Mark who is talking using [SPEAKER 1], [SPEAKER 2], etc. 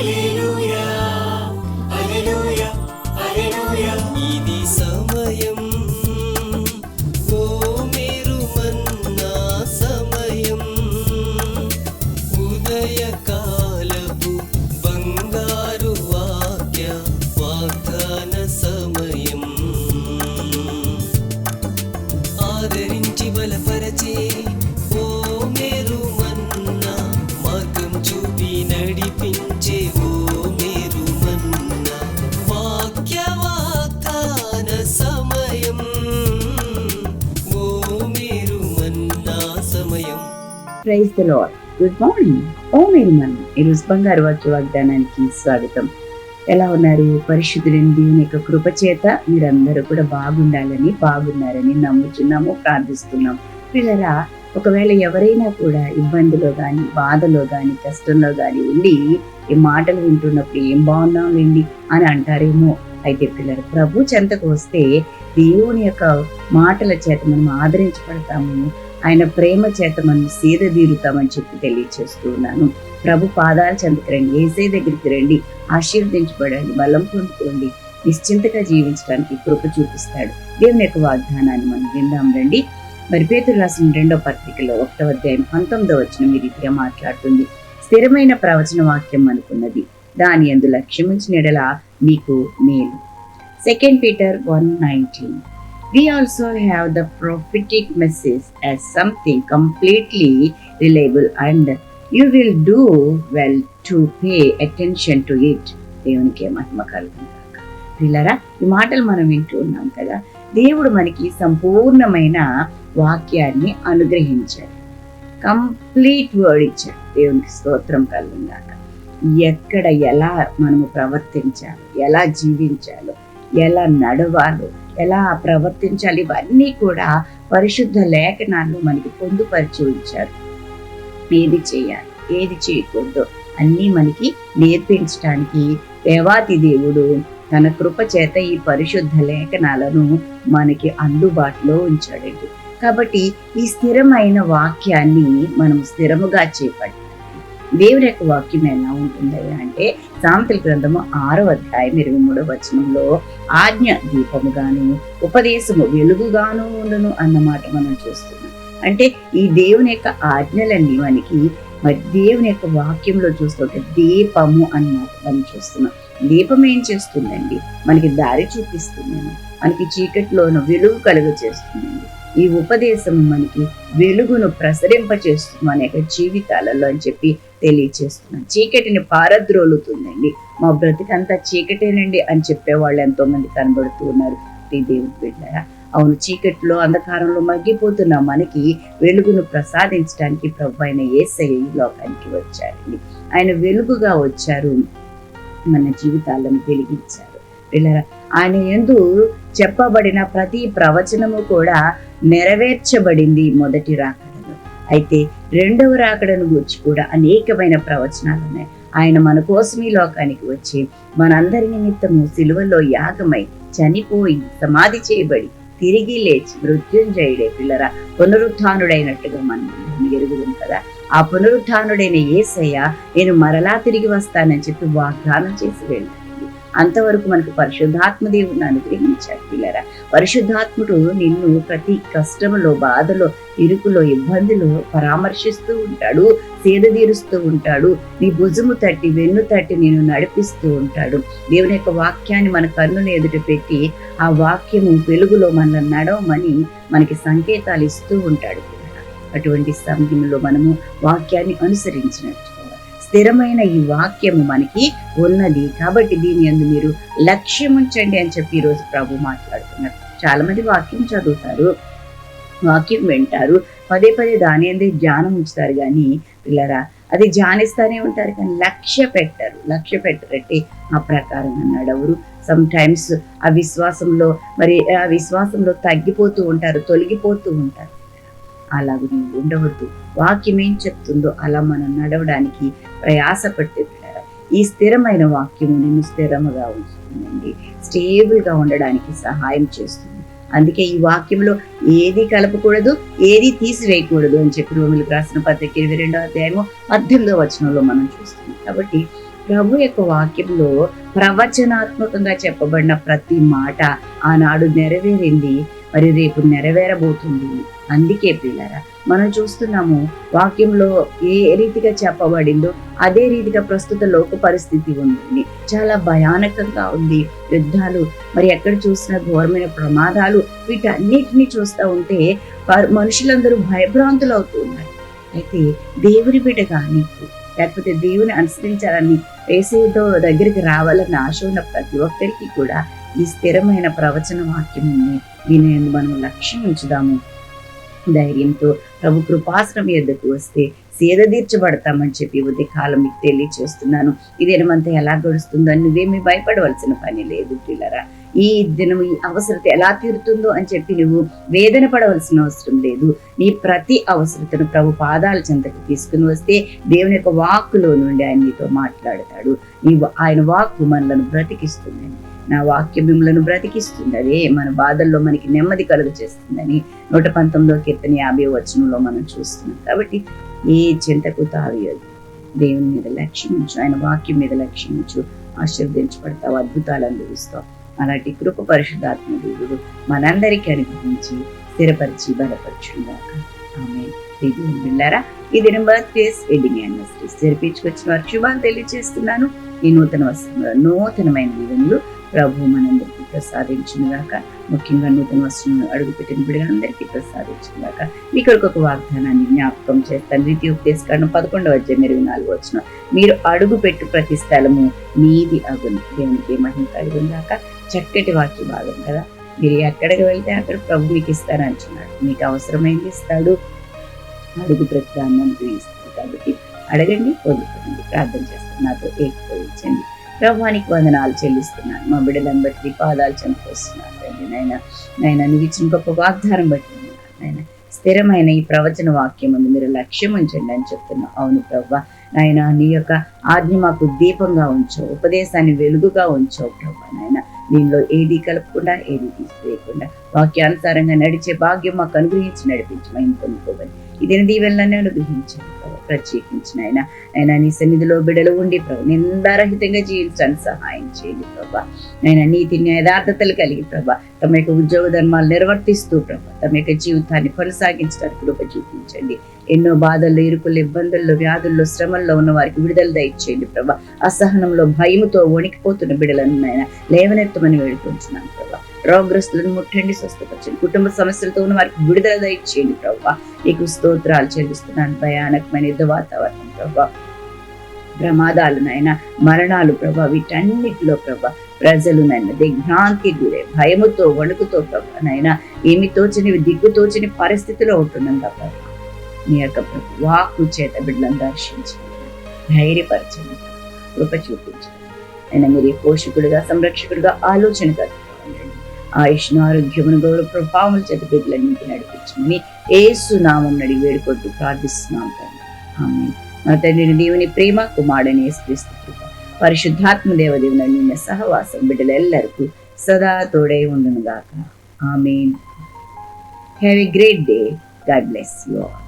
[SPEAKER 1] 一路。
[SPEAKER 2] praise the Lord good morning ఓ మీరు మనం ఈరోజు బంగారు వాక్య వాగ్దానానికి స్వాగతం. ఎలా ఉన్నారు? పరిశుద్ధులైన దేవుని యొక్క కృప చేత మీరందరూ కూడా బాగుండాలని బాగున్నారని నమ్ముచున్నాము ప్రార్థిస్తున్నాం పిల్లరా ఒకవేళ ఎవరైనా కూడా ఇబ్బందిలో కానీ బాధలో కానీ కష్టంలో కానీ ఉండి ఈ మాటలు వింటున్నప్పుడు ఏం బాగున్నాంలేండి అని అంటారేమో. అయితే పిల్లలు ప్రభు చెంతకు వస్తే దేవుని యొక్క మాటల చేత మనం ఆదరించబడతాము. ఆయన ప్రేమ చేత మనం తీరుతామని చెప్పి తెలియచేస్తూ ఉన్నాను. ప్రభు పాదాల చెందుకు రండి ఏసై దగ్గరికి రండి ఆశీర్వదించబడండి బలం పొందుకోండి నిశ్చింతగా జీవించడానికి కృప చూపిస్తాడు. దేవుని యొక్క వాగ్దానాన్ని మనం విందాం రండి. మరి పేతులు రాసిన రెండో పత్రికలో ఒకటో అధ్యాయం పంతొమ్మిదో వచ్చిన మీ రీతిగా మాట్లాడుతుంది. స్థిరమైన ప్రవచన వాక్యం అనుకున్నది దాని ఎందు లక్ష్యమించిన నీకు మీకు మేలు. Second Peter one nineteen we also have the prophetic message as something completely reliable and you will do well to pay attention to it. దేవునికి మహిమ కలుగుతాక పిల్లరా ఈ మాటలు మనం వింటూ ఉన్నాం కదా దేవుడు మనకి సంపూర్ణమైన వాక్యాన్ని అనుగ్రహించాడు. కంప్లీట్ వర్డ్ ఇచ్చాడు. దేవునికి స్తోత్రం కలుగుందాక ఎక్కడ ఎలా మనము ప్రవర్తించాలి ఎలా జీవించాలో ఎలా నడవాలో ఎలా ప్రవర్తించాలి ఇవన్నీ కూడా పరిశుద్ధ లేఖనాలు మనకి పొందుపరిచి ఉంచారు. ఏది చేయాలి ఏది చేయకూడదు అన్నీ మనకి నేర్పించడానికి దేవాతి దేవుడు తన కృప చేత ఈ పరిశుద్ధ లేఖనాలను మనకి అందుబాటులో ఉంచాడండి. కాబట్టి ఈ స్థిరమైన వాక్యాన్ని మనం స్థిరముగా చేపట్టాలి. దేవుని యొక్క వాక్యం ఎలా ఉంటుందయ్యా అంటే సాంతల గ్రంథము ఆరో అధ్యాయం ఇరవై మూడో వచనంలో ఆజ్ఞ దీపముగాను ఉపదేశము వెలుగుగాను ఉండును అన్నమాట మనం చూస్తున్నాం. అంటే ఈ దేవుని యొక్క ఆజ్ఞలన్నీ మనకి మరి దేవుని యొక్క వాక్యంలో చూస్తుంటే దీపము అన్నమాట మనం చూస్తున్నాం. దీపం ఏం చేస్తుందండి? మనకి దారి చూపిస్తుందండి. మనకి చీకటిలోనూ వెలుగు కలుగ చేస్తుందండి ఈ ఉపదేశం మనకి వెలుగును ప్రసరింపచేస్తుంది మన యొక్క జీవితాలలో అని చెప్పి తెలియచేస్తున్నాం చీకటిని పారద్రోలుతుందండి. మా బ్రతికంతా చీకటేనండి అని చెప్పే వాళ్ళు ఎంతో మంది కనబడుతూ ఉన్నారు. ఈ బిడ్డారా అవును చీకటిలో అంధకారంలో మగ్గిపోతున్న మనకి వెలుగును ప్రసాదించడానికి ప్రభు అయిన ఏసయ్య ఈ లోకానికి వచ్చారండి ఆయన వెలుగుగా వచ్చారు. మన జీవితాలను వెలిగించారు. పిల్లరా ఆయన ఎందు చెప్పబడిన ప్రతి ప్రవచనము కూడా నెరవేర్చబడింది మొదటి రాకడలో. అయితే రెండవ రాకడను గురించి కూడా అనేకమైన ప్రవచనాలు ఉన్నాయి. ఆయన మన కోసం ఈ లోకానికి వచ్చి మనందరి నిమిత్తము సిలువలో యాగమై చనిపోయి సమాధి చేయబడి తిరిగి లేచి మృత్యుంజయుడే పిల్లరా పునరుత్థానుడైనట్టుగా మనం ఎరుగుదాం కదా? ఆ పునరుత్డైన ఏసయ్య నేను మరలా తిరిగి వస్తానని చెప్పి వాగ్దానం చేసి వెళ్ళి అంతవరకు మనకు పరిశుద్ధాత్మ దేవుడిని అనుగ్రహించాడు పిల్లరా. పరిశుద్ధాత్ముడు నిన్ను ప్రతి కష్టములో బాధలో ఇరుకులో ఇబ్బందిలో పరామర్శిస్తూ ఉంటాడు సేద తీరుస్తూ ఉంటాడు నీ భుజము తట్టి వెన్ను తట్టి నేను నడిపిస్తూ ఉంటాడు. దేవుని యొక్క వాక్యాన్ని మన కన్నును ఎదుట పెట్టి ఆ వాక్యము వెలుగులో మనల్ని నడవమని మనకి సంకేతాలు ఇస్తూ ఉంటాడు అటువంటి సమయంలో మనము వాక్యాన్ని అనుసరించినట్టు స్థిరమైన ఈ వాక్యము మనకి ఉన్నది. కాబట్టి దీని అందు మీరు లక్ష్యం ఉంచండి అని చెప్పి ఈరోజు ప్రభు మాట్లాడుతున్నారు. చాలా మంది వాక్యం చదువుతారు వాక్యం వింటారు పదే పదే దాని అందే ధ్యానం ఉంచుతారు. కానీ పిల్లరా అది ధ్యానిస్తానే ఉంటారు కానీ లక్ష్య పెట్టరు. లక్ష్య పెట్టరంటే ఆ ప్రకారం అన్నాడు ఎవరు సమ్ టైమ్స్ ఆ విశ్వాసంలో మరి ఆ విశ్వాసంలో తగ్గిపోతూ ఉంటారు తొలగిపోతూ ఉంటారు. అలాగ నువ్వు ఉండవద్దు. వాక్యం ఏం చెప్తుందో అలా మనం నడవడానికి ప్రయాసపడితే ఈ స్థిరమైన వాక్యము నిన్ను స్థిరముగా ఉంచుతుందండి. స్టేబుల్గా ఉండడానికి సహాయం చేస్తుంది. అందుకే ఈ వాక్యంలో ఏది కలపకూడదు ఏది తీసివేయకూడదు అని చెప్పి రోమిలకు రాసిన పత్రిక ఇరవై రెండో అధ్యాయము పద్దెనిమిదో వచనంలో మనం చూస్తున్నాం. కాబట్టి ప్రభు యొక్క వాక్యంలో ప్రవచనాత్మకంగా చెప్పబడిన ప్రతి మాట ఆనాడు నెరవేరింది మరి రేపు నెరవేరబోతుంది. అందుకే పిల్లరా మనం చూస్తున్నాము వాక్యంలో ఏ రీతిగా చెప్పబడిందో అదే రీతిగా ప్రస్తుత లోక పరిస్థితి ఉంది. చాలా భయానకంగా ఉంది యుద్ధాలు మరి ఎక్కడ చూసినా ఘోరమైన ప్రమాదాలు వీటన్నిటిని చూస్తూ ఉంటే మనుషులందరూ భయభ్రాంతులు అవుతూ ఉన్నారు. అయితే దేవుని బిడ్డగా నీకు లేకపోతే దేవుని అనుసరించాలని వేసేతో దగ్గరికి రావాలని ఆశ ఉన్న ప్రతి ఒక్కరికి కూడా ఈ స్థిరమైన ప్రవచన వాక్యం ఉంది. దీని మనం లక్ష్యం ఉంచుదాము. ధైర్యంతో ప్రభు కృపాశ్రమ ఎద్దకు వస్తే సేద తీర్చబడతామని చెప్పి ఉదయ కాలం మీకు తెలియచేస్తున్నాను. ఈ దినమంతా ఎలా గడుస్తుందో నువ్వేమీ భయపడవలసిన పని లేదు పిల్లరా ఈ దినం ఈ అవసరత ఎలా తీరుతుందో అని చెప్పి నువ్వు వేదన పడవలసిన అవసరం లేదు. నీ ప్రతి అవసరతను ప్రభు పాదాల చెంతకు తీసుకుని వస్తే దేవుని యొక్క వాక్కులో నుండి ఆయన నీతో మాట్లాడతాడు. నీ ఆయన వాక్కు మనలను బ్రతికిస్తుందని నా వాక్య మిమ్మలను బ్రతికిస్తుంది అదే మన బాధల్లో మనకి నెమ్మది కలుగు చేస్తుందని నూట పంతొమ్మిదో కీర్తన యాభై వచనంలో మనం చూస్తున్నాం. కాబట్టి ఏ చింతకు తావియదు. దేవుని మీద లక్ష్యం ఉంచు ఆయన వాక్యం మీద లక్ష్యం ఉంచు ఆశీర్వదించబడతావు అద్భుతాలు అనుభవిస్తావు. అలాంటి కృప పరిశుద్ధాత్మ దేవుడు మనందరికీ అనుగ్రహించి స్థిరపరిచి బలపరచుగాక ఆమె దేవుని బిళ్ళారా ఈ దినం బర్త్డేస్ వెడ్డింగ్ యానివర్సరీస్ జరిపించుకొచ్చిన వారి శుభాలు తెలియజేస్తున్నాను ఈ నూతన వస్త్రంలో నూతనమైన దీవెనలు ప్రభు మనందరికీ ప్రసాదించుగాక ముఖ్యంగా నూతన వస్త్రం అడుగుపెట్టిన బిడ్డలందరికీ ప్రసాదించుగాక మీ కొరకు ఒక వాగ్దానాన్ని జ్ఞాపకం చేస్తాను. ద్వితీయ ఉపదేశకాండం పదకొండవ అధ్యాయం ఇరవై నాలుగు వచ్చిన మీరు అడుగు పెట్టు ప్రతి స్థలము మీది అగును. దేవునికి మహిమ కలుగుందాక చక్కటి వాక్య భాగం కదా? మీరు ఎక్కడికి వెళ్తే అక్కడ ప్రభు మీకు ఇస్తాను అంటున్నాడు. మీకు అవసరమైంది ఇస్తాడు. అడుగు ప్రతి దాన్ని అనుగ్రహిస్తాడు. కాబట్టి అడగండి పొందుకోండి ప్రార్థన చేస్తాను. నాతో ఏకీభవించండి. ప్రభానికి వందనాలు చెల్లిస్తున్నాను. మా బిడ్డలను బట్టి పాదాలు చంపుకొస్తున్నాను తండ్రి నాయన. నాయన నువ్వు ఇచ్చిన గొప్ప వాగ్దానం బట్టి నాయన. స్థిరమైన ఈ ప్రవచన వాక్యం ఉంది మీరు లక్ష్యం ఉంచండి అని చెప్తున్నా. అవును ప్రభా. నాయన నీ యొక్క ఆజ్ఞ మాకు దీపంగా ఉంచావు ఉపదేశాన్ని వెలుగుగా ఉంచావు ప్రభా నాయన. దీనిలో ఏది కలపకుండా ఏది తీసివేయకుండా వాక్యానుసారంగా నడిచే భాగ్యం మాకు అనుగ్రహించి నడిపించమని పొందుకోవాలి ఇది దీవెనలన్నీ అనుగ్రహించండి ప్రభు. ప్రత్యేకించిన ఆయన ఆయన నీ సన్నిధిలో బిడలు ఉండి ప్రభు నిందారహితంగా జీవించడానికి సహాయం చేయండి ప్రభా. ఆయన నీతి యథార్థతలు కలిగి ప్రభా తమ యొక్క ఉద్యోగ ధర్మాలు నిర్వర్తిస్తూ ప్రభా తమ యొక్క జీవితాన్ని కొనసాగించడానికి కృప చూపించండి. ఎన్నో బాధల్లో ఇరుకులు ఇబ్బందుల్లో వ్యాధుల్లో శ్రమల్లో ఉన్న వారికి విడుదల దయచేయండి ప్రభా. అసహనంలో భయముతో వణికిపోతున్న బిడలను నాయన లేవనెత్తమని వేడుకుంటున్నాను ప్రభా. రోగ్రస్తులను ముట్టండి స్వస్థపరచండి. కుటుంబ సమస్యలతో ఉన్న వారికి విడుదల దయచేయండి ప్రభా. నీకు స్తోత్రాలు చెల్లిస్తున్నాను భయానకమైన యుద్ధ వాతావరణం ప్రభా. ప్రమాదాలు నాయన మరణాలు ప్రభా వీటన్నిటిలో ప్రభా. ప్రజలు నాయన దిగ్భ్రాంతి గురే భయముతో వణుకుతో ప్రభా నాయన ఏమి తోచని దిగ్గు తోచని పరిస్థితిలో ఉంటున్నాం ప్రభా. నీ యొక్క ప్రభు వాక్కు చేత బిడ్డలను దర్శించండి ధైర్యపరచండి కృప చూపించండి. ఆయన మీరు పోషకుడిగా సంరక్షకుడిగా ఆలోచన ఉండండి ఆయుష్ను ఆరోగ్యమును గౌరవ ప్రభావం చేత బిడ్డలన్నింటి నడిపించండి. ఏసు నామం నడి వేడుకొట్టు ప్రార్థిస్తున్నాం తండ్రి ఆమె మన తండ్రిని దేవుని ప్రేమ కుమారుడని యేసుక్రీస్తు కృప పరిశుద్ధాత్మ దేవదేవుని నిన్న సహవాసం బిడ్డలెల్లరికూ సదా తోడై ఉండును గాక amen have a great day God bless you all